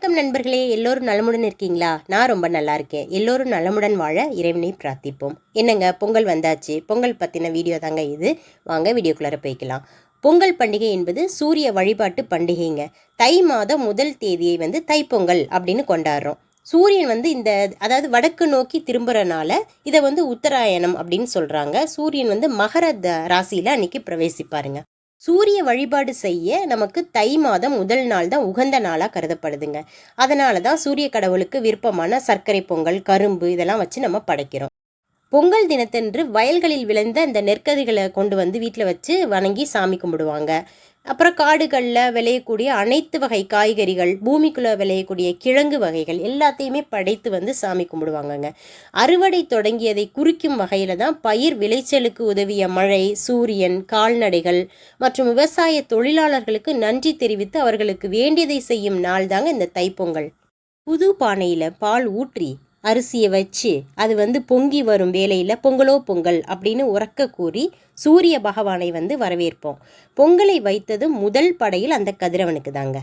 வணக்கம் நண்பர்களே எல்லோரும் நலமுடன் இருக்கீங்களா? நான் ரொம்ப நல்லா இருக்கேன். எல்லோரும் நலமுடன் வாழ இறைவனை பிரார்த்திப்போம். என்னங்க பொங்கல் வந்தாச்சு. பொங்கல் பற்றின வீடியோ தாங்க இது. வாங்க வீடியோக்குள்ளார போய்க்கலாம். பொங்கல் பண்டிகை என்பது சூரிய வழிபாட்டு பண்டிகைங்க. தை மாதம் முதல் தேதியை வந்து தைப்பொங்கல் அப்படின்னு கொண்டாடுறோம். சூரியன் வந்து இந்த அதாவது வடக்கு நோக்கி திரும்புறனால இதை வந்து உத்தராயணம் அப்படின்னு சொல்கிறாங்க சூரியன் வந்து மகர த- ராசியில அன்னைக்கு பிரவேசிப்பாருங்க. சூரிய வழிபாடு செய்ய நமக்கு தை மாதம் முதல் நாள் தான் உகந்த நாளாக கருதப்படுதுங்க. அதனால தான் சூரிய கடவுளுக்கு விருப்பமான சர்க்கரை பொங்கல் கரும்பு இதெல்லாம் வச்சு நம்ம படைக்கிறோம். பொங்கல் தினத்தன்று வயல்களில் விளைந்த அந்த நெற்கதிகளை கொண்டு வந்து வீட்டில் வச்சு வணங்கி சாமி கும்பிடுவாங்க. அப்புறம் காடுகளில் விளையக்கூடிய அனைத்து வகை காய்கறிகள் பூமிக்குள்ளே விளையக்கூடிய கிழங்கு வகைகள் எல்லாத்தையுமே படைத்து வந்து சாமி கும்பிடுவாங்கங்க. அறுவடை தொடங்கியதை குறிக்கும் வகையில் தான் பயிர் விளைச்சலுக்கு உதவிய மழை சூரியன் கால்நடைகள் மற்றும் விவசாய தொழிலாளர்களுக்கு நன்றி தெரிவித்து அவர்களுக்கு வேண்டியதை செய்யும் நாள் தாங்க இந்த தைப்பொங்கல். புது பானையில் பால் ஊற்றி அரிசியை வச்சு அது வந்து பொங்கி வரும் வேலையில் பொங்கலோ பொங்கல் அப்படின்னு உறக்க கூறி சூரிய பகவானை வந்து வரவேற்போம். பொங்கலை வைத்ததும் முதல் படையில் அந்த கதிரவனுக்கு தாங்க.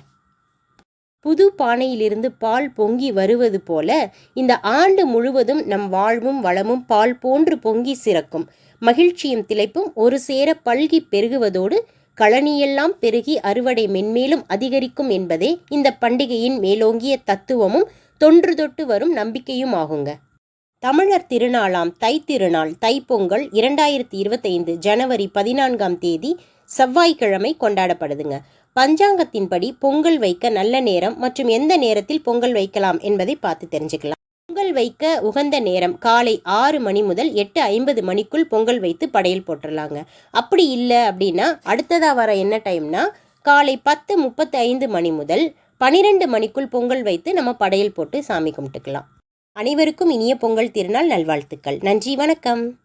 புது பானையிலிருந்து பால் பொங்கி வருவது போல இந்த ஆண்டு முழுவதும் நம் வாழ்வும் வளமும் பால் போன்று பொங்கி சிறக்கும். மகிழ்ச்சியும் திளைப்பும் ஒரு சேர பல்கி பெருகுவதோடு களனியெல்லாம் பெருகி அறுவடை மென்மேலும் அதிகரிக்கும் என்பதே இந்த பண்டிகையின் மேலோங்கிய தத்துவமும் தொன்று தொட்டு வரும் நம்பிக்கையும் ஆகுங்க தமிழர் திருநாளாம் தைத்திருநாள் தைப்பொங்கல் இரண்டாயிரத்தி இருபத்தைந்து ஜனவரி பதினான்காம் தேதி செவ்வாய்க்கிழமை கொண்டாடப்படுதுங்க. பஞ்சாங்கத்தின்படி பொங்கல் வைக்க நல்ல நேரம் மற்றும் எந்த நேரத்தில் பொங்கல் வைக்கலாம் என்பதை பார்த்து தெரிஞ்சுக்கலாம். பொங்கல் வைக்க உகந்த நேரம் காலை ஆறு மணி முதல் எட்டு ஐம்பது மணிக்குள் பொங்கல் வைத்து படையல் போட்டுடலாங்க அப்படி இல்லை அப்படின்னா அடுத்ததாக வர என்ன டைம்னா காலை பத்து முப்பத்தி ஐந்து மணி முதல் பனிரெண்டு மணிக்குள் பொங்கல் வைத்து நம்ம படையல் போட்டு சாமி கும்பிட்டுக்கலாம். அனைவருக்கும் இனிய பொங்கல் திருநாள் நல்வாழ்த்துக்கள். நன்றி வணக்கம்.